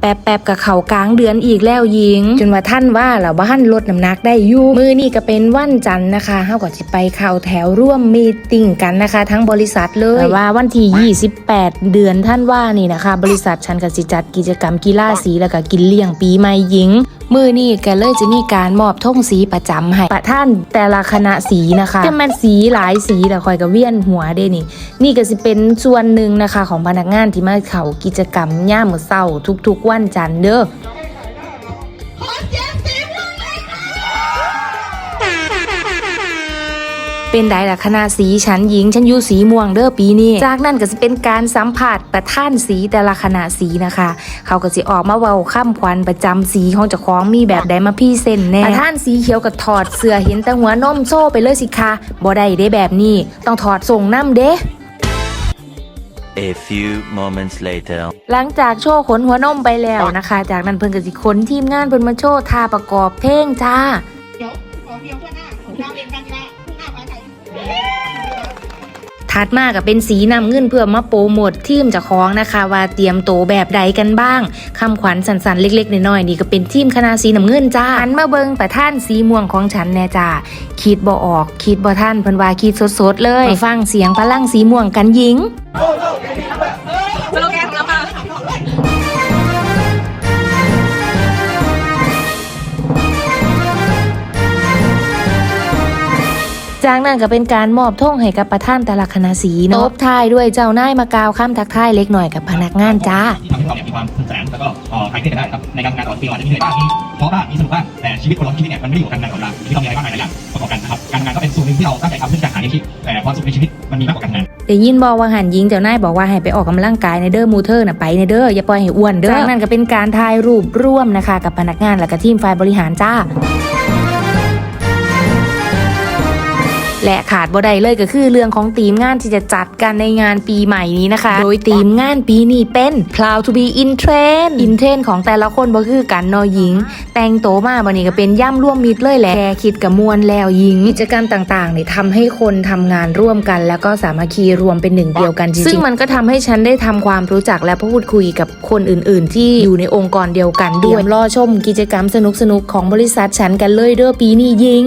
แป๊บแป๊บกับเขากลางเดือนอีกแล้วหญิง จนว่าท่านว่าเราบ้านลดน้ำหนักได้อยู่มือนี่ก็เป็นวันจันทร์นะคะเฮาก็สิไปเข้าแถวร่วมมีตติ้งกันนะคะ ทั้งบริษัทเลยแต่ว่าวันที่ 28 เดือนท่านว่านี่นะคะ บริษัทฉันก็สิจัดกิจกรรมกีฬาสีแล้วก็กินเลี้ยงปีใหม่หญิง มือนี่ก็เลยจะมีการมอบธงสีประจำให้ประท่านแต่ละคณะสีนะคะจะมันสีหลายสีแต่คอยกับเวียนหัวเด้นี่ นี่ก็สิเป็นส่วนหนึ่งนะคะของพนักงานที่มาเขากิจกรรมย่ามมื้อเศร้าทุกๆ วันจันทร์เด้อ เป็นไดล่ะคณะสีฉันหญิงฉันอยู่สีม่วงเด้อปีนี้จากนั้นก็จะเป็นการสัมผัสประท่านสีแต่ละคณะสีนะคะ เขาก็จะออกมาเว้าข้ามควันประจำสีของเจ้าของมีแบบใดมาพี่เส้นแน่ประท่านสีเขียวกับถอดเสื้อเห็นแต่หัวนมโซ่ไปเลยสิคะบ่ได้ได้แบบนี้ ต้องถอดส่งน้ำเด้ A few moments later. หลังจากโชว์ขนหัวนมไปแล้วนะคะ จากนั้นเพิ่นก็สิขนทีมงานเพิ่นมาโชว์ท่าประกอบเพลงจ้า เดี๋ยวขอเดียวทั่วหน้าเราเรียนการกีฬาหน้าฟ้าไทย ถัดมาก็เป็นสีนำเงินเพื่อมาโปรโมททีมเจ้าของนะคะ ว่าเตรียมโตแบบใดกันบ้างคำขวัญสันๆเล็กๆน้อยๆนี่ก็เป็นทีมคณะสีน้ำเงินจ้าหันมาเบิงประท่านสีม่วงของฉันแน่จ้าคิดบ่ออก คิดบ่ท่านเพิ่นว่าคิดสดๆเลยฟังเสียงพลังสีม่วงกันหญิง จากนั้นก็เป็นการมอบธงให้กับประธานแต่ละคณะสีเนาะตบท้ายด้วยเจ้านายมากล่าวคำทักทายเล็กหน่อยกับพนักงานจ้าที่ทำให้เราเนี่ยมีความสนุกสนานแล้วก็เอ่อคลายเครียดกันได้ครับในการทำงานตลอดปีเราอาจจะมีเหนื่อยบ้างมีท้อบ้างมีสนุกบ้างแต่ชีวิตคนเราทั้งชีวิตเนี่ยมันไม่ได้อยู่กับการทำงานของเราที่เรามีอะไรบ้างหลายอย่างประกอบกันนะครับการทำงานก็เป็นส่วนหนึ่งที่เราตั้งใจทำเพื่อการหาเลี้ยงชีพแต่ความสุขในชีวิตมันมีมากกว่าการทำงานได้ยินบอกว่าหันยิงเจ้านายบอกว่าให้ไปออกกำลังกายในเด้อมูเทอร์น่ะไปในเด้ออย่าปล่อยให้อ้วนเด้อจากนั้นก็เป็นการถ่ายรูปร่วมนะคะ กับพนักงานและก็ทีมฝ่ายบริหารจ้า และขาดบ่ได้เลยก็คือเรื่องของทีมงานที่จะจัดกันในงานปีใหม่นี้นะคะ โดยทีมงานปีนี้เป็น Proud to be in trend in trend ของแต่ละคนบ่คือกันนอหญิง แต่งโตมาบันนี้ก็เป็นย่ำร่วมมิตรเลยแหละแค่คิดกับมวลแล้วหญิงกิจกรรมต่างๆเนี่ยทำให้คนทำงานร่วมกัน แล้วก็สามัคคีรวมเป็นหนึ่งเดียวกันจริงๆซึ่งมันก็ทำให้ฉันได้ทำความรู้จักและพูดคุยกับคนอื่น ๆ ที่อยู่ในองค์กรเดียวกันด้วยรอชมกิจกรรมสนุกๆของบริษัทฉันกันเลยเด้อปีนี้หญิง